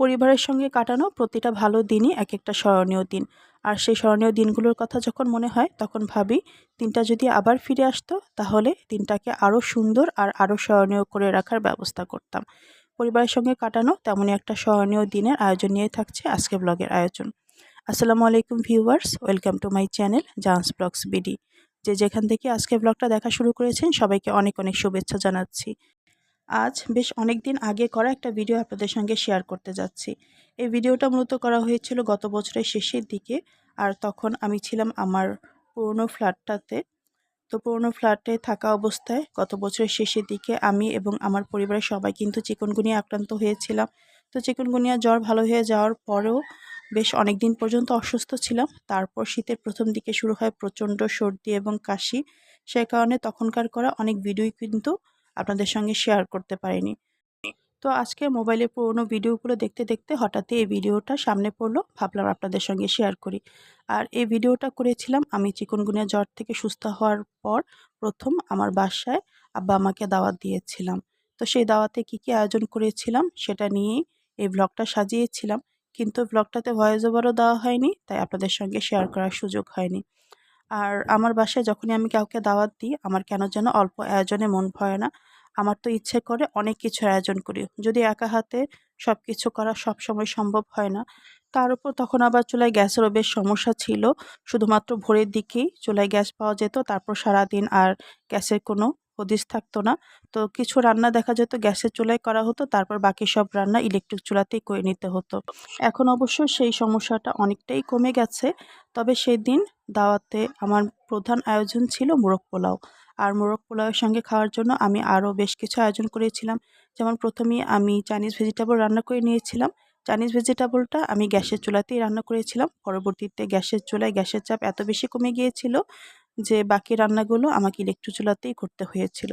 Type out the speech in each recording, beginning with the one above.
পরিবারের সঙ্গে কাটানো প্রতিটা ভালো দিনই এক একটা স্মরণীয় দিন। আর সেই স্মরণীয় দিনগুলোর কথা যখন মনে হয়, তখন ভাবি, দিনটা যদি আবার ফিরে আসতো, তাহলে দিনটাকে আরও সুন্দর আর আরও স্মরণীয় করে রাখার ব্যবস্থা করতাম। পরিবারের সঙ্গে কাটানো তেমনই একটা স্মরণীয় দিনের আয়োজন নিয়ে থাকছে আজকে ব্লগের আয়োজন। আসসালামু আলাইকুম viewers, welcome to my channel Jahns blogs BD. যে যেখান থেকে আজকে ব্লগটা দেখা শুরু করেছেন, সবাইকে অনেক অনেক শুভেচ্ছা জানাচ্ছি। আজ বেশ অনেক দিন আগে করা একটা ভিডিও আপনাদের সঙ্গে শেয়ার করতে যাচ্ছি। এই ভিডিওটা মূলত করা হয়েছিল গত বছরের শেষের দিকে আর তখন আমি ছিলাম আমার পুরনো ফ্ল্যাটটাতে তো পুরনো ফ্ল্যাটে থাকা অবস্থায় গত বছরের শেষের দিকে আমি এবং আমার পরিবারের সবাই কিন্তু চিকনগুনিয়া আক্রান্ত হয়েছিলাম। তো চিকনগুনিয়া জ্বর ভালো হয়ে যাওয়ার পরেও বেশ অনেক দিন পর্যন্ত অসুস্থ ছিলাম। তারপর শীতের প্রথম দিকে শুরু হয় প্রচণ্ড সর্দি এবং কাশি। সে কারণে তখনকার করা অনেক ভিডিওই কিন্তু আপনাদের সঙ্গে শেয়ার করতে পারিনি। তো আজকে মোবাইলে পুরোনো ভিডিওগুলো দেখতে দেখতে হঠাৎই এই ভিডিওটা সামনে পড়ল, ভাবলাম আপনাদের সঙ্গে শেয়ার করি। আর এই ভিডিওটা করেছিলাম আমি চিকনগুনিয়া জ্বর থেকে সুস্থ হওয়ার পর প্রথম আমার বাসায় আব্বা আমাকে দাওয়াত দিয়েছিলাম। তো সেই দাওয়াতে কি কি আয়োজন করেছিলাম সেটা নিয়েই এই ব্লগটা সাজিয়েছিলাম। কিন্তু ব্লগটাতে ভয়েস ওভারও দেওয়া হয়নি, তাই আপনাদের সঙ্গে শেয়ার করার সুযোগ হয়নি। আর আমার বাসায় যখনই আমি কাউকে দাওয়াত দিই, আমার কেন যেন অল্প আয়োজনে মন ভয় না। আমার তো ইচ্ছে করে অনেক কিছু আয়োজন করি। যদি একা হাতে সব কিছু করা সব সময় সম্ভব হয় না, তার উপর তখন আবার চুলায় গ্যাসেরও বেশ সমস্যা ছিল। শুধুমাত্র ভোরের দিকেই চুলায় গ্যাস পাওয়া যেত, তারপর সারাদিন আর গ্যাসের কোনো হদিস থাকতো না। তো কিছু রান্না দেখা যেত গ্যাসের চুলায় করা হতো, তারপর বাকি সব রান্না ইলেকট্রিক চুলাতেই করে নিতে হতো। এখন অবশ্য সেই সমস্যাটা অনেকটাই কমে গেছে। তবে সেদিন দাওয়াতে আমার প্রধান আয়োজন ছিল মোরগ পোলাও। আর মোরগ পোলাওয়ের সঙ্গে খাওয়ার জন্য আমি আরও বেশ কিছু আয়োজন করেছিলাম। যেমন প্রথমেই আমি চাইনিজ ভেজিটেবল রান্না করে নিয়েছিলাম। চাইনিজ ভেজিটেবলটা আমি গ্যাসের চুলাতেই রান্না করেছিলাম। পরবর্তীতে গ্যাসের চুলায় গ্যাসের চাপ এত বেশি কমে গিয়েছিল যে বাকি রান্নাগুলো আমাকে ইলেকট্রিক চুলাতেই করতে হয়েছিল।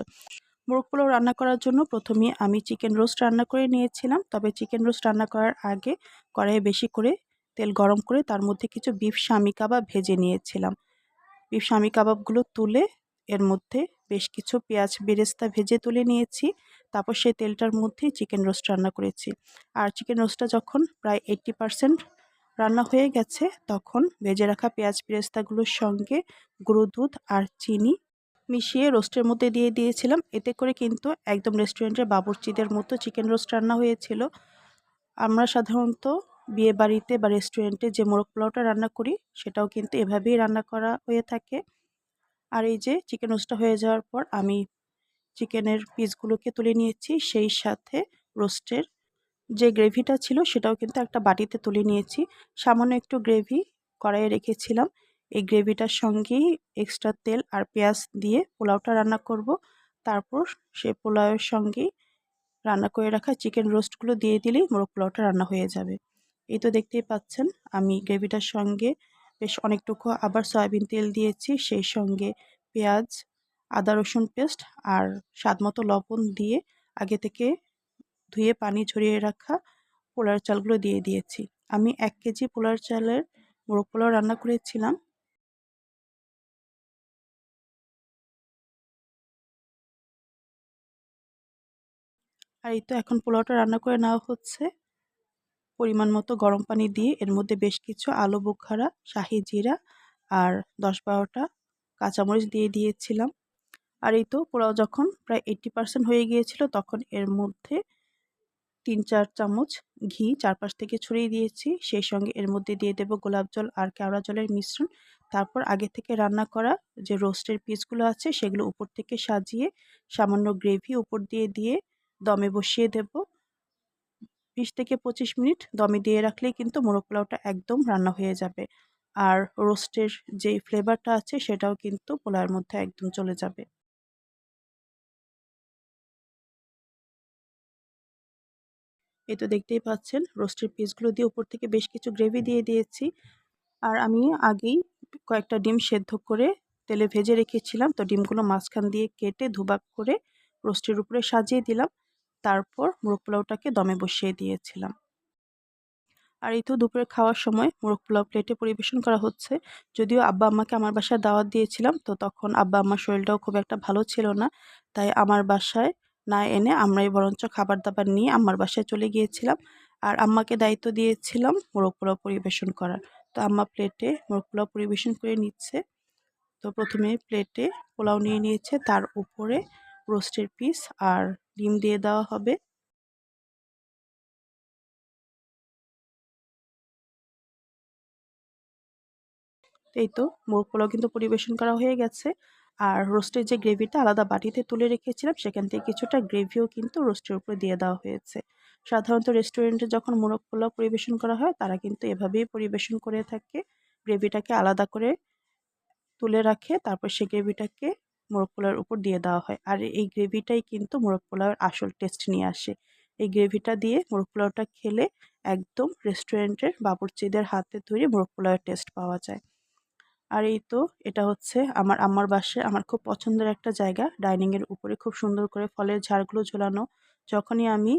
মোরগ পোলাও রান্না করার জন্য প্রথমে আমি চিকেন রোস্ট রান্না করে নিয়েছিলাম। তবে চিকেন রোস্ট রান্না করার আগে কড়াইয়ে বেশি করে তেল গরম করে তার মধ্যে কিছু বিফ শামি কাবাব ভেজে নিয়েছিলাম। বিফ শামি কাবাবগুলো তুলে এর মধ্যে বেশ কিছু পেঁয়াজ বেরেস্তা ভেজে তুলে নিয়েছি। তারপর সেই তেলটার মধ্যেই চিকেন রোস্ট রান্না করেছি। আর চিকেন রোস্টটা যখন প্রায় এইট্টি পারসেন্ট রান্না হয়ে গেছে, তখন ভেজে রাখা পেঁয়াজ বেরেস্তাগুলোর সঙ্গে গুঁড়ো দুধ আর চিনি মিশিয়ে রোস্টের মধ্যে দিয়ে দিয়েছিলাম। এতে করে কিন্তু একদম রেস্টুরেন্টের বাবুর্চিদের মতো চিকেন রোস্ট রান্না হয়েছিল। আমরা সাধারণত বিয়ে বাড়িতে বা রেস্টুরেন্টে যে মোরগ পোলাওটা রান্না করি, সেটাও কিন্তু এভাবেই রান্না করা হয়ে থাকে। আর এই যে চিকেন রোস্টটা হয়ে যাওয়ার পর আমি চিকেনের পিসগুলোকে তুলে নিয়েছি, সেই সাথে রোস্টের যে গ্রেভিটা ছিল, সেটাও কিন্তু একটা বাটিতে তুলে নিয়েছি। সামান্য একটু গ্রেভি কড়াইয়ে রেখেছিলাম। এই গ্রেভিটার সঙ্গেই এক্সট্রা তেল আর পেঁয়াজ দিয়ে পোলাওটা রান্না করব। তারপর সে পোলাওয়ের সঙ্গেই রান্না করে রাখা চিকেন রোস্টগুলো দিয়ে দিলেই মোরগ পোলাওটা রান্না হয়ে যাবে। এই তো দেখতেই পাচ্ছেন, আমি গ্রেভিটার সঙ্গে বেশ অনেকটুকু আবার সয়াবিন তেল দিয়েছি, সেই সঙ্গে পেঁয়াজ, আদা রসুন পেস্ট আর স্বাদ মতো লবণ দিয়ে আগে থেকে ধুয়ে পানি ঝরিয়ে রাখা পোলার চালগুলো দিয়ে দিয়েছি। আমি এক কেজি পোলার চালের মোরগ পোলাও রান্না করেছিলাম। আর এই তো এখন পোলাওটা রান্না করে নেওয়া হচ্ছে। পরিমাণ মতো গরম পানি দিয়ে এর মধ্যে বেশ কিছু আলু, বোখারা, শাহি জিরা আর দশ বারোটা কাঁচামরিচ দিয়ে দিয়েছিলাম। আর এই তো পোড়াও যখন প্রায় এইট্টি পার্সেন্ট হয়ে গিয়েছিল তখন এর মধ্যে তিন চার চামচ ঘি চারপাশ থেকে ছড়িয়ে দিয়েছি। সেই সঙ্গে এর মধ্যে দিয়ে দেব গোলাপ জল আর কেওড়া জলের মিশ্রণ। তারপর আগে থেকে রান্না করা যে রোস্টের পিসগুলো আছে সেগুলো উপর থেকে সাজিয়ে সামান্য গ্রেভি উপর দিয়ে দিয়ে দমে বসিয়ে দেব। বিশ থেকে পঁচিশ মিনিট দমে দিয়ে রাখলেই কিন্তু মোরগ পোলাওটা একদম রান্না হয়ে যাবে। আর রোস্টের যেই ফ্লেভারটা আছে সেটাও কিন্তু পোলাওয়ের মধ্যে একদম চলে যাবে। এই তো দেখতেই পাচ্ছেন, রোস্টের পিসগুলো দিয়ে উপর থেকে বেশ কিছু গ্রেভি দিয়ে দিয়েছি। আর আমি আগেই কয়েকটা ডিম সেদ্ধ করে তেলে ভেজে রেখেছিলাম। তো ডিমগুলো মাঝখান দিয়ে কেটে ধুবাক করে রোস্টের উপরে সাজিয়ে দিলাম। তারপর মোরগ পোলাওটাকে দমে বসিয়ে দিয়েছিলাম। আর এই তো দুপুরে খাওয়ার সময় মোরগ পোলাও প্লেটে পরিবেশন করা হচ্ছে। যদিও আব্বা আম্মাকে আমার বাসায় দাওয়াত দিয়েছিলাম, তো তখন আব্বা আম্মার শরীরটাও খুব একটা ভালো ছিল না। তাই আমার বাসায় না এনে আমরাই বরঞ্চ খাবার দাবার নিয়ে আমার বাসায় চলে গিয়েছিলাম। আর আম্মাকে দায়িত্ব দিয়েছিলাম মোরগ পোলাও পরিবেশন করার। তো আম্মা প্লেটে মোরগ পোলাও পরিবেশন করে নিচ্ছে। তো প্রথমে প্লেটে পোলাও নিয়ে নিয়েছে, তার উপরে রোস্টের পিস আর ডিম দিয়ে দেওয়া হবে। এই তো মোরগ পোলাও কিন্তু পরিবেশন করা হয়ে গেছে। আর রোস্টের যে গ্রেভিটা আলাদা বাটিতে তুলে রেখেছিলাম, সেখান থেকে কিছুটা গ্রেভিও কিন্তু রোস্টের উপরে দিয়ে দেওয়া হয়েছে। সাধারণত রেস্টুরেন্টে যখন মোরগ পোলাও পরিবেশন করা হয়, তারা কিন্তু এভাবেই পরিবেশন করে থাকে। গ্রেভিটাকে আলাদা করে তুলে রাখে, তারপর সেই গ্রেভিটাকে মোরগ পোলাওয়ের উপর দিয়ে দেওয়া হয়। আর এই গ্রেভিটাই কিন্তু মোরগ পোলাওয়ের আসল টেস্ট নিয়ে আসে। এই গ্রেভিটা দিয়ে মোরগ পোলাওটা খেলে একদম রেস্টুরেন্টের বাবুর্চিদের হাতে তৈরি মোরগ পোলাওয়ের টেস্ট পাওয়া যায়। আর এই তো এটা হচ্ছে আমার আম্মার বাসায় আমার খুব পছন্দের একটা জায়গা। ডাইনিংয়ের উপরে খুব সুন্দর করে ফলের ঝাড়গুলো ঝোলানো। যখনই আমি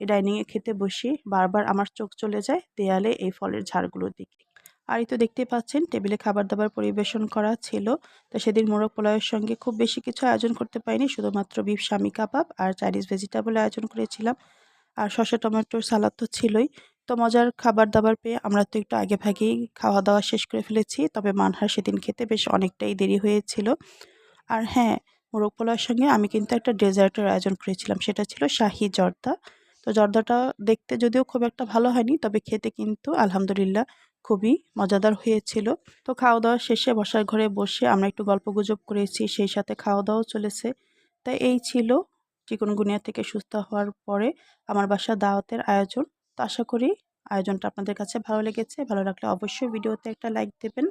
এই ডাইনিংয়ে খেতে বসি, বারবার আমার চোখ চলে যায় দেয়ালে এই ফলের ঝাড়গুলোর দিকে আর এই তো দেখতেই পাচ্ছেন, টেবিলে খাবার দাবার পরিবেশন করা ছিল। তো সেদিন মোরগ পোলাওয়ের সঙ্গে খুব বেশি কিছু আয়োজন করতে পারিনি, শুধুমাত্র বিফ স্বামী কাবাব আর চাইনিজ ভেজিটেবল আয়োজন করেছিলাম। আর শসা, টমেটোর সালাদ তো ছিলই। তো মজার খাবার দাবার পেয়ে আমরা তো একটু আগে ভাগেই খাওয়া দাওয়া শেষ করে ফেলেছি, তবে মানহার সেদিন খেতে বেশ অনেকটাই দেরি হয়েছিল। আর হ্যাঁ মোরগ পোলাওয়ের সঙ্গে আমি কিন্তু একটা ডেজার্টের আয়োজন করেছিলাম, সেটা ছিল শাহি জর্দা। তো জর্দাটা দেখতে যদিও খুব একটা ভালো হয়নি, তবে খেতে কিন্তু আলহামদুলিল্লাহ খুবই মজাদার হয়েছিল। তো খাওয়া দাওয়া শেষে বসার ঘরে বসে আমরা একটু গল্প গুজব করেছি, সেই সাথে খাওয়া দাওয়াও চলেছে। তাই এই ছিল চিকনগুনিয়া থেকে সুস্থ হওয়ার পরে আমার বাসা দাওয়াতের আয়োজন। তো আশা করি আয়োজনটা আপনাদের কাছে ভালো লেগেছে। ভালো লাগলে অবশ্যই ভিডিওতে একটা লাইক দেবেন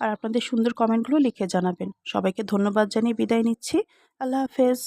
আর আপনাদের সুন্দর কমেন্টগুলো লিখে জানাবেন। সবাইকে ধন্যবাদ জানিয়ে বিদায় নিচ্ছি। আল্লাহ হাফেজ।